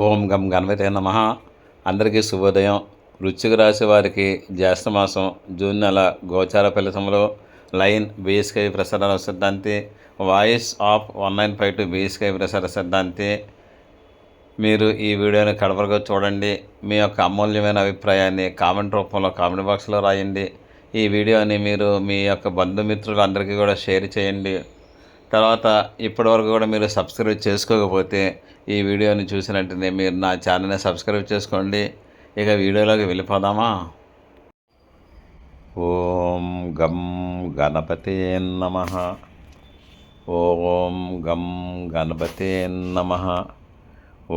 ఓం గం గణపతి నమ. అందరికీ శుభోదయం. వృశ్చిక రాశి వారికి జ్యేష్ఠమాసం జూన్ నెల గోచార ఫలితంలో లైన్ బీఎస్కై ప్రసార సిద్ధాంతి voice of one nine five two BSK ప్రసార సిద్ధాంతి. మీరు ఈ వీడియోని కడపరగా చూడండి. మీ యొక్క అమూల్యమైన అభిప్రాయాన్ని కామెంట్ రూపంలో కామెంట్ బాక్స్లో రాయండి. ఈ వీడియోని మీరు మీ యొక్క బంధుమిత్రులందరికీ కూడా షేర్ చేయండి. తర్వాత ఇప్పటివరకు కూడా మీరు సబ్స్క్రైబ్ చేసుకోకపోతే ఈ వీడియోని చూసినట్టునే మీరు నా ఛానల్ని సబ్స్క్రైబ్ చేసుకోండి. ఇక వీడియోలోకి వెళ్ళిపోదామా? ఓం గం గణపతే నమ. ఓం గం గణపతే నమ.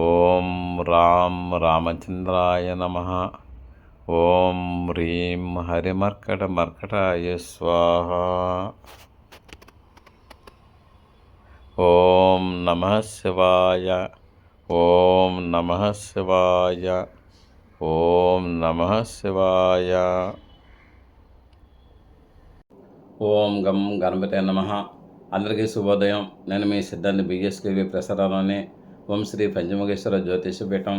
ఓం రామ్ రామచంద్రాయ నమ. ఓం హ్రీం హరిమర్కట మర్కటాయ స్వాహ. ఓం నమ శివాయ. ఓం నమ శివాయ. ఓం నమ శివాయ. ఓం గం గణపతి నమ. అందరికీ శుభోదయం. నేను మీ సిద్ధాంతి బిఎస్కేవి ప్రసారంలోని ఓం Shri Panchamukheshwara Jyotishapeetham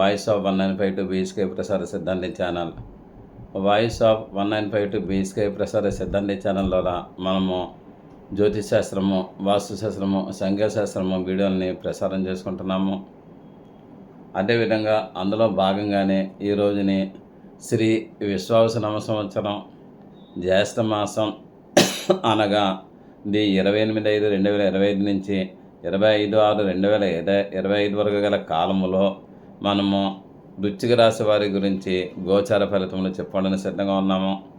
voice of one nine five two BSK ప్రసార సిద్ధాంతి channel. Voice of one nine five two BSK ప్రసార సిద్ధాంతి ఛానల్ ద్వారా మనము జ్యోతిష్ శాస్త్రము వాస్తుశాస్త్రము సంఖ్యాశాస్త్రము వీడియోల్ని ప్రసారం చేసుకుంటున్నాము. అదేవిధంగా అందులో భాగంగానే ఈ రోజుని శ్రీ విశ్వావసనామ సంవత్సరం జ్యేష్ఠ మాసం అనగా ది ఇరవై ఎనిమిది ఐదు రెండు వేల ఇరవై ఐదు నుంచి ఇరవై ఐదు ఆరు రెండు వేల ఇరవై ఐదు వరకు గల కాలములో మనము వృశ్చిక రాశి వారి గురించి గోచార ఫలితములు చెప్పడానికి సిద్ధంగా ఉన్నాము.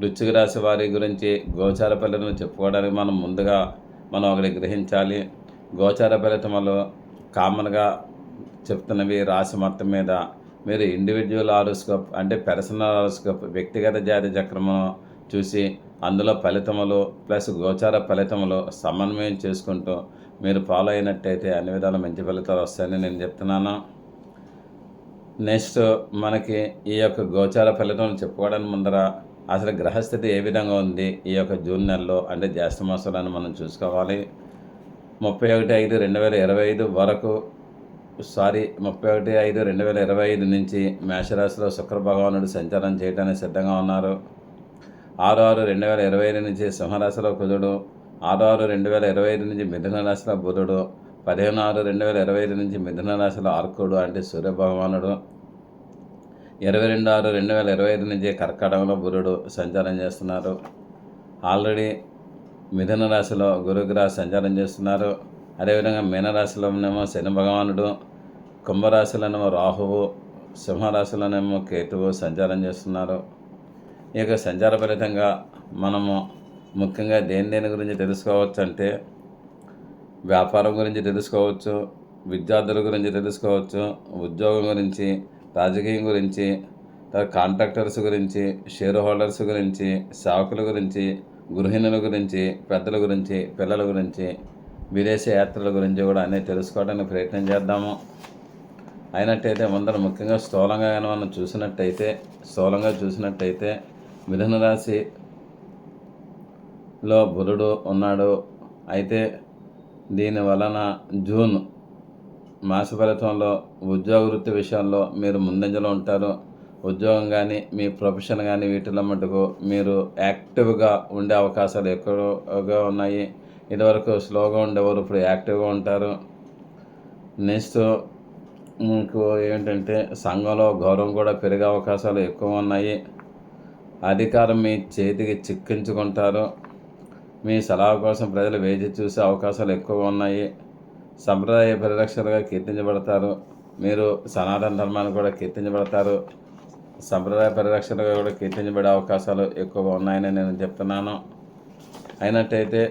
వృచ్చిక రాశి వారి గురించి గోచార ఫలితం చెప్పుకోవడానికి మనం ముందుగా మనం ఒకటి గ్రహించాలి. గోచార ఫలితములు కామన్గా చెప్తున్నవి రాశి మొత్తం మీద. మీరు ఇండివిజువల్ ఆరోస్కోప్ అంటే పర్సనల్ ఆరోస్కోప్ వ్యక్తిగత జాతి చక్రమును చూసి అందులో ఫలితములు ప్లస్ గోచార ఫలితములు సమన్వయం చేసుకుంటూ మీరు ఫాలో అయినట్టయితే అన్ని విధాల మంచి ఫలితాలు వస్తాయని నేను చెప్తున్నాను. నెక్స్ట్ మనకి ఈ యొక్క గోచార ఫలితం చెప్పుకోవడానికి ముందర అసలు గ్రహస్థితి ఏ విధంగా ఉంది? ఈ యొక్క జూన్ నెలలో అంటే జ్యేష్ఠ మాసంలో మనం చూసుకోవాలి. ముప్పై ఒకటి ఐదు రెండు వేల ఇరవై ఐదు వరకు సారీ ముప్పై ఒకటి ఐదు రెండు వేల ఇరవై ఐదు నుంచి మేషరాశిలో శుక్ర భగవానుడు సంచారం చేయడానికి సిద్ధంగా ఉన్నారు. ఆరు ఆరు రెండు వేల ఇరవై ఐదు నుంచి సింహరాశిలో కుజుడు ఆరు ఆరు రెండు వేల ఇరవై ఐదు నుంచి మిథున రాశిలో బుధుడు పదిహేను ఆరు రెండు వేల ఇరవై ఐదు నుంచి మిథున రాశిలో ఆర్కుడు అంటే సూర్య భగవానుడు ఇరవై రెండు ఆరు రెండు వేల ఇరవై ఐదు నుంచి కర్కాటకంలో గురుడు సంచారం చేస్తున్నారు. ఆల్రెడీ మిథున రాశిలో గురుగ్రహ సంచారం చేస్తున్నారు. అదేవిధంగా మీనరాశిలోనేమో శని భగవానుడు కుంభరాశిలోనేమో రాహువు సింహరాశిలోనేమో కేతువు సంచారం చేస్తున్నారు. ఈ యొక్క సంచార ఫలితంగా మనము ముఖ్యంగా దేని దేని గురించి తెలుసుకోవచ్చు అంటే వ్యాపారం గురించి తెలుసుకోవచ్చు విద్యార్థుల గురించి తెలుసుకోవచ్చు ఉద్యోగం గురించి రాజకీయం గురించి కాంట్రాక్టర్స్ గురించి షేర్ హోల్డర్స్ గురించి సేవకుల గురించి గృహిణుల గురించి పెద్దల గురించి పిల్లల గురించి విదేశీ యాత్రల గురించి కూడా అన్నీ తెలుసుకోవడానికి ప్రయత్నం చేద్దాము. అయినట్టయితే ముందర ముఖ్యంగా స్థూలంగా కానీ మనం చూసినట్టయితే స్థూలంగా చూసినట్టయితే మిథున రాశిలో బుధుడు ఉన్నాడు. అయితే దీని వలన జూన్ మాస ఫలితంలో ఉద్యోగ వృత్తి విషయంలో మీరు ముందంజలో ఉంటారు. ఉద్యోగం కానీ మీ ప్రొఫెషన్ కానీ వీటిలో మటుకు మీరు యాక్టివ్గా ఉండే అవకాశాలు ఎక్కువగా ఉన్నాయి. ఇదివరకు స్లోగా ఉండేవారు ఇప్పుడు యాక్టివ్గా ఉంటారు. నెక్స్ట్ మీకు ఏంటంటే సంఘంలో గౌరవం కూడా పెరిగే అవకాశాలు ఎక్కువ ఉన్నాయి. అధికారం మీ చేతికి చిక్కించుకుంటారు. మీ సలహా కోసం ప్రజలు వేచి చూసే అవకాశాలు ఎక్కువ ఉన్నాయి. సంప్రదాయ పరిరక్షణగా కీర్తించబడతారు. మీరు సనాతన ధర్మాన్ని కూడా కీర్తించబడతారు. సంప్రదాయ పరిరక్షణగా కూడా కీర్తించబడే అవకాశాలు ఎక్కువ ఉన్నాయని నేను చెప్తున్నాను. అయినట్టయితే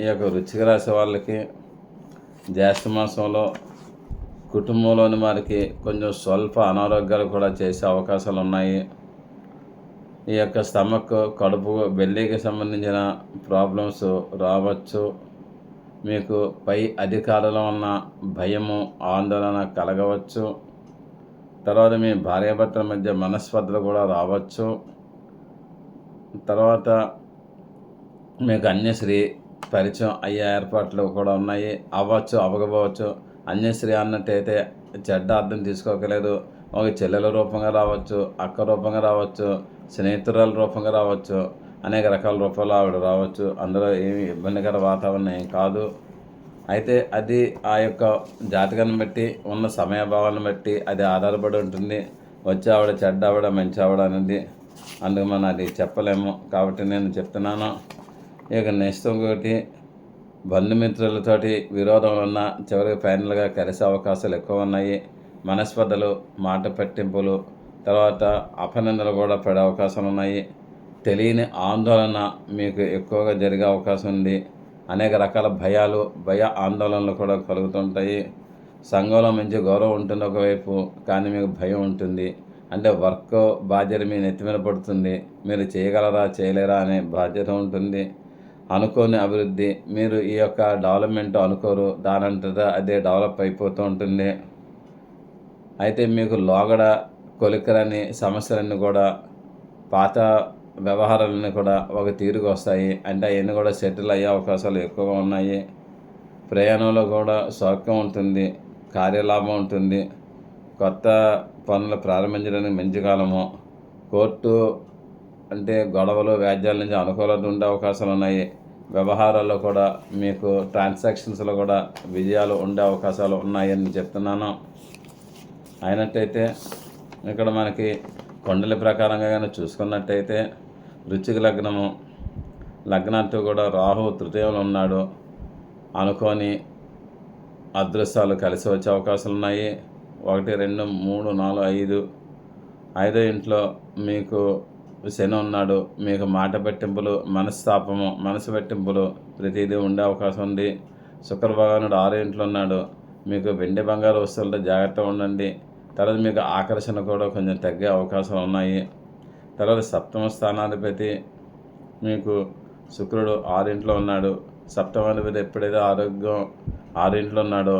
ఈ యొక్క వృచ్చిక రాశి వాళ్ళకి జ్యేష్ఠ మాసంలో కుటుంబంలోని వారికి కొంచెం స్వల్ప అనారోగ్యాలు కూడా చేసే అవకాశాలు ఉన్నాయి. ఈ యొక్క స్టమక్ కడుపు బెల్లీకి సంబంధించిన ప్రాబ్లమ్స్ రావచ్చు. మీకు పై అధికారుల ఉన్న భయము ఆందోళన కలగవచ్చు. తర్వాత మీ భార్యాభర్తల మధ్య మనస్పర్ధలు కూడా రావచ్చు. తర్వాత మీకు అన్యశ్రీ పరిచయం అయ్యే ఏర్పాట్లు కూడా ఉన్నాయి. అవ్వచ్చు అవ్వకపోవచ్చు. అన్యశ్రీ అన్నట్టయితే చెడ్డ అర్థం తీసుకోకలేదు. ఒక చెల్లెల రూపంగా రావచ్చు అక్క రూపంగా రావచ్చు స్నేహితురాల రూపంగా రావచ్చు. అనేక రకాల రూపాలు ఆవిడ రావచ్చు. అందులో ఏమి ఇబ్బందికర వాతావరణం ఏం కాదు. అయితే అది ఆ యొక్క జాతకాన్ని బట్టి ఉన్న సమయభావాన్ని బట్టి అది ఆధారపడి ఉంటుంది. వచ్చే ఆవిడ చెడ్డ ఆవిడ మంచి ఆవిడ అనేది అందుకు మనం అది చెప్పలేము. కాబట్టి నేను చెప్తున్నాను. ఇక నెక్స్ట్ ఇంకొకటి బంధుమిత్రులతోటి విరోధం ఉన్న చివరికి ఫైనల్గా కలిసే అవకాశాలు ఎక్కువ ఉన్నాయి. మనస్పర్ధలు మాట పట్టింపులు తర్వాత అపనిందలు కూడా పడే అవకాశాలు ఉన్నాయి. తెలియని ఆందోళన మీకు ఎక్కువగా జరిగే అవకాశం ఉంది. అనేక రకాల భయాలు భయ ఆందోళనలు కూడా కలుగుతుంటాయి. సంఘంలో మంచి గౌరవం ఉంటుంది ఒకవైపు కానీ మీకు భయం ఉంటుంది. అంటే వర్క్ బాధ్యత మీ నెత్తి మీద పడుతుంది. మీరు చేయగలరా చేయలేరా అనే బాధ్యత ఉంటుంది. అనుకోని అభివృద్ధి మీరు ఈ యొక్క డెవలప్మెంట్ అనుకోరు. దానంతటా అదే డెవలప్ అయిపోతూ ఉంటుంది. అయితే మీకు లోగడ కొలికరని సమస్యలన్నీ కూడా పాత వ్యవహారాలన్నీ కూడా ఒక తీరుకు వస్తాయి. అంటే అవన్నీ కూడా సెటిల్ అయ్యే అవకాశాలు ఎక్కువగా ఉన్నాయి. ప్రయాణంలో కూడా సౌఖ్యం ఉంటుంది. కార్యలాభం ఉంటుంది. కొత్త పనులు ప్రారంభించడానికి మంచి కాలము. కోర్టు అంటే గొడవలు వ్యాజ్యాల నుంచి అనుకూలత ఉండే అవకాశాలు ఉన్నాయి. వ్యవహారాల్లో కూడా మీకు ట్రాన్సాక్షన్స్లో కూడా విజయాలు ఉండే అవకాశాలు ఉన్నాయని చెప్తున్నాను. అయినట్టయితే ఇక్కడ మనకి కొండల ప్రకారంగా కానీ చూసుకున్నట్టయితే వృచ్చిక లగ్నము లగ్నాంతో కూడా రాహు తృతీయంలో ఉన్నాడు. అనుకోని అదృశ్యాలు కలిసి వచ్చే అవకాశాలు ఉన్నాయి. ఒకటి రెండు మూడు నాలుగు ఐదు. ఐదో ఇంట్లో మీకు శని ఉన్నాడు. మీకు మాట పెట్టింపులు మనస్తాపము మనసు పెట్టింపులు ప్రతిదీ ఉండే అవకాశం ఉంది. శుక్ర భగవానుడు ఆరో ఇంట్లో ఉన్నాడు. మీకు వెండి బంగారు వస్తువులతో జాగ్రత్తగా ఉండండి. తర్వాత మీకు ఆకర్షణ కూడా కొంచెం తగ్గే అవకాశాలు ఉన్నాయి. తర్వాత సప్తమ స్థానాధిపతి మీకు శుక్రుడు ఆరింట్లో ఉన్నాడు. సప్తమాధిపతి ఎప్పుడైతే ఆరోగ్యం ఆరింట్లో ఉన్నాడో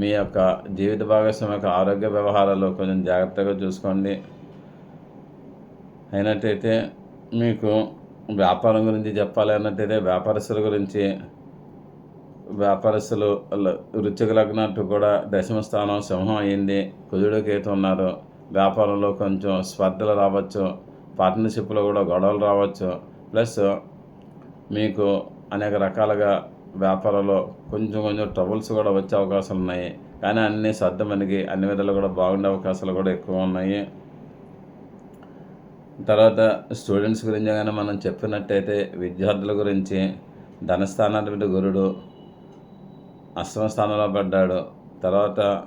మీ యొక్క జీవిత భాగస్వామి యొక్క ఆరోగ్య వ్యవహారాలు కొంచెం జాగ్రత్తగా చూసుకోండి. అయినట్టయితే మీకు వ్యాపారం గురించి చెప్పాలి అన్నట్టయితే వ్యాపారస్తుల గురించి వ్యాపారస్తులు వృత్తిక లగ్నట్టు కూడా దశమ స్థానం సింహం అయింది. కుజుడు కేతు ఉన్నారు. వ్యాపారంలో కొంచెం స్పర్ధలు రావచ్చు. పార్ట్నర్షిప్లో కూడా గొడవలు రావచ్చు. ప్లస్ మీకు అనేక రకాలుగా వ్యాపారంలో కొంచెం కొంచెం ట్రబుల్స్ కూడా వచ్చే అవకాశాలు ఉన్నాయి. కానీ అన్ని సర్దమనికి అన్ని విధాలు కూడా బాగుండే అవకాశాలు కూడా ఎక్కువ ఉన్నాయి. తర్వాత స్టూడెంట్స్ గురించి కానీ మనం చెప్పినట్టయితే విద్యార్థుల గురించి ధనస్థానాధిపతి గురుడు అష్టమ స్థానంలో పడ్డాడు. తర్వాత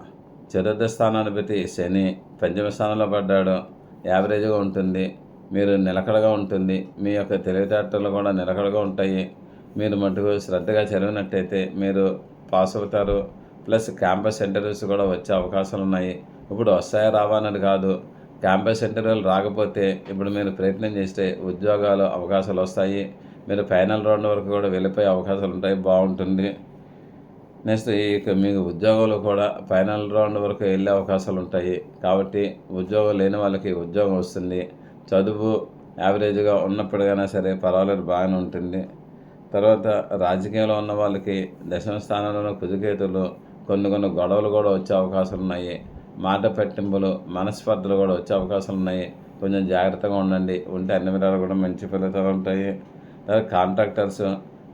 చతుర్థ స్థానాధిపతి శని పంచమ స్థానంలో పడ్డాడు. యావరేజ్గా ఉంటుంది. మీరు నిలకడగా ఉంటుంది. మీ యొక్క తెలివితేటలు కూడా నిలకడగా ఉంటాయి. మీరు మటుకు శ్రద్ధగా చదివినట్టయితే మీరు పాస్ అవుతారు. ప్లస్ క్యాంపస్ ఇంటర్వ్యూస్ కూడా వచ్చే అవకాశాలు ఉన్నాయి. ఇప్పుడు వస్తాయా రావా కాదు. క్యాంపస్ ఇంటర్వ్యూలు రాకపోతే ఇప్పుడు మీరు ప్రయత్నం చేస్తే ఉద్యోగాలు అవకాశాలు వస్తాయి. మీరు ఫైనల్ రౌండ్ వరకు కూడా వెళ్ళిపోయే అవకాశాలు ఉంటాయి. బాగుంటుంది. నెక్స్ట్ ఇక మీకు ఉద్యోగాలు కూడా ఫైనల్ రౌండ్ వరకు వెళ్ళే అవకాశాలు ఉంటాయి. కాబట్టి ఉద్యోగం లేని వాళ్ళకి ఉద్యోగం వస్తుంది. చదువు యావరేజ్గా ఉన్నప్పటికైనా సరే పర్వాలేదు బాగానే ఉంటుంది. తర్వాత రాజకీయంలో ఉన్న వాళ్ళకి దశమ స్థానంలో కుదికేతులు కొన్ని కొన్ని గొడవలు కూడా వచ్చే అవకాశాలు ఉన్నాయి. మాట పెట్టింపులు మనస్పర్ధలు కూడా వచ్చే అవకాశాలు ఉన్నాయి. కొంచెం జాగ్రత్తగా ఉండండి. ఉంటే అన్ని విధాలు కూడా మంచి ఫలితాలు ఉంటాయి. తర్వాత కాంట్రాక్టర్స్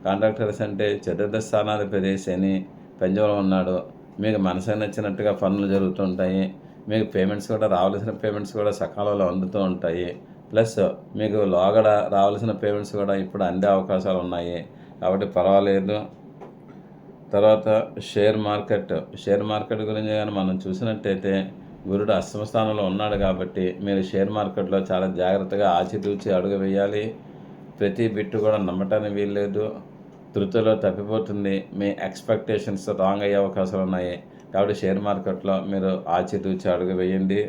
కాంట్రాక్టర్స్ అంటే చతుర్థ స్థానాధిపతి శని పంజంలో ఉన్నాడు. మీకు మనసు నచ్చినట్టుగా పనులు జరుగుతుంటాయి. మీకు పేమెంట్స్ కూడా రావాల్సిన పేమెంట్స్ కూడా సకాలంలో అందుతూ ఉంటాయి. ప్లస్ మీకు లోగడ రావాల్సిన పేమెంట్స్ కూడా ఇప్పుడు అందే అవకాశాలు ఉన్నాయి. కాబట్టి పర్వాలేదు. తర్వాత షేర్ మార్కెట్. షేర్ మార్కెట్ గురించి కానీ మనం చూసినట్టయితే గురుడు అష్టమ స్థానంలో ఉన్నాడు కాబట్టి మీరు షేర్ మార్కెట్లో చాలా జాగ్రత్తగా ఆచితూచి అడుగు వేయాలి. ప్రతి బిట్టు కూడా నమ్మటానికి వీల్లేదు. తృతిలో తప్పిపోతుంది. మీ ఎక్స్పెక్టేషన్స్ రాంగ్ అయ్యే అవకాశాలు ఉన్నాయి. కాబట్టి షేర్ మార్కెట్లో మీరు ఆచితూచి అడుగు వేయండి.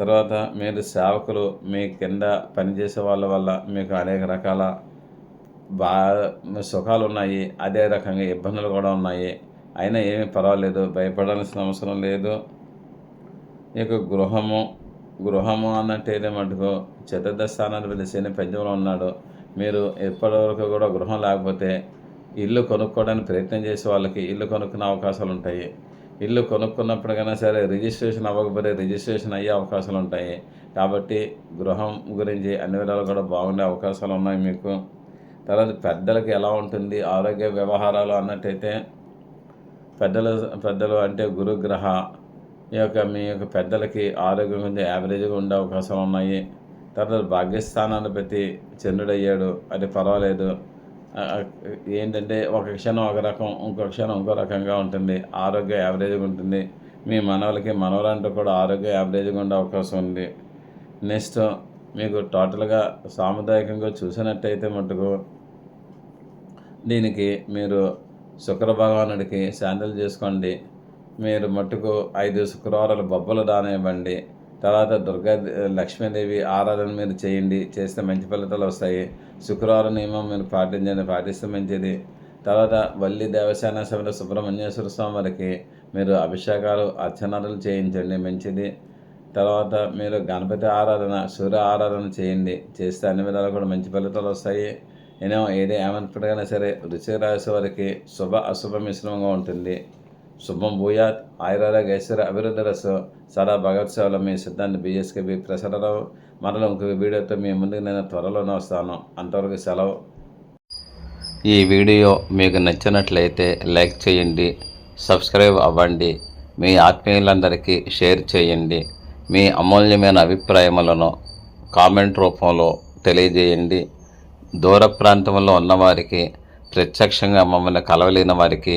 తర్వాత మీరు సేవకులు మీ కింద పనిచేసే వాళ్ళ వల్ల మీకు అనేక రకాల బా సుఖాలు ఉన్నాయి. అదే రకంగా ఇబ్బందులు కూడా ఉన్నాయి. అయినా ఏమీ పర్వాలేదు. భయపడాల్సిన అవసరం లేదు. మీకు గృహము గృహము అన్నట్టయితే మటుకు చతుర్థ స్థానాధిపతి శని పెంచంలో ఉన్నాడు. మీరు ఎప్పటివరకు కూడా గృహం లేకపోతే ఇల్లు కొనుక్కోవడానికి ప్రయత్నం చేసే వాళ్ళకి ఇల్లు కొనుక్కునే అవకాశాలు ఉంటాయి. ఇల్లు కొనుక్కున్నప్పటికైనా సరే రిజిస్ట్రేషన్ అవ్వకపోతే రిజిస్ట్రేషన్ అయ్యే అవకాశాలు ఉంటాయి. కాబట్టి గృహం గురించి అన్ని విధాలు కూడా బాగుండే అవకాశాలు ఉన్నాయి మీకు. తర్వాత పెద్దలకి ఎలా ఉంటుంది? ఆరోగ్య వ్యవహారాలు అన్నట్టయితే పెద్దలు పెద్దలు అంటే గురుగ్రహ ఈ యొక్క మీ యొక్క పెద్దలకి ఆరోగ్యం కొంచెం యావరేజ్గా ఉండే అవకాశాలు ఉన్నాయి. తర్వాత భాగ్యస్థానాన్ని బట్టి చంద్రుడు అయ్యాడు అది పర్వాలేదు. ఏంటంటే ఒక క్షణం ఒక రకం ఇంకో క్షణం ఇంకో రకంగా ఉంటుంది. ఆరోగ్యం యావరేజ్గా ఉంటుంది. మీ మనవలకి మనవలంటూ కూడా ఆరోగ్యం యావరేజ్గా ఉండే అవకాశం ఉంది. నెక్స్ట్ మీకు టోటల్గా సాముదాయకంగా చూసినట్టయితే మటుకు దీనికి మీరు శుక్ర భగవానుడికి శాంతలు చేసుకోండి. మీరు మట్టుకు ఐదు శుక్రవారాలు బొబ్బలు దానివ్వండి తర్వాత దుర్గా లక్ష్మీదేవి ఆరాధన మీరు చేయండి. చేస్తే మంచి ఫలితాలు వస్తాయి. శుక్రవారం నియమం మీరు పాటించండి పాటిస్తే మంచిది. తర్వాత వల్లి దేవసేన సమేత సుబ్రహ్మణ్యేశ్వర స్వామి వారికి మీరు అభిషేకాలు అర్చనలు చేయించండి మంచిది. తర్వాత మీరు గణపతి ఆరాధన సూర్య ఆరాధన చేయండి. చేస్తే అన్ని విధాలు కూడా మంచి ఫలితాలు వస్తాయి. నేను ఏది ఏమనుకుంటున్నా సరే వృశ్చిక రాశి వారికి శుభ అశుభ మిశ్రమంగా ఉంటుంది. శుభం భూయాత్ ఆయురారోగ్య ఐశ్వర్య అభివృద్ధి రసు సదా భగవత్ మీ సిద్ధాంతి బిఎస్కేబి ప్రసరరావు మరలా ఇంకొక వీడియోతో మీ ముందుకు నేను త్వరలోనే వస్తాను. అంతవరకు సెలవు. ఈ వీడియో మీకు నచ్చినట్లయితే లైక్ చేయండి సబ్స్క్రైబ్ అవ్వండి మీ ఆత్మీయులందరికీ షేర్ చేయండి మీ అమూల్యమైన అభిప్రాయములను కామెంట్ రూపంలో తెలియజేయండి. దూర ప్రాంతంలో ఉన్నవారికి ప్రత్యక్షంగా మమ్మల్ని కలవలేని వారికి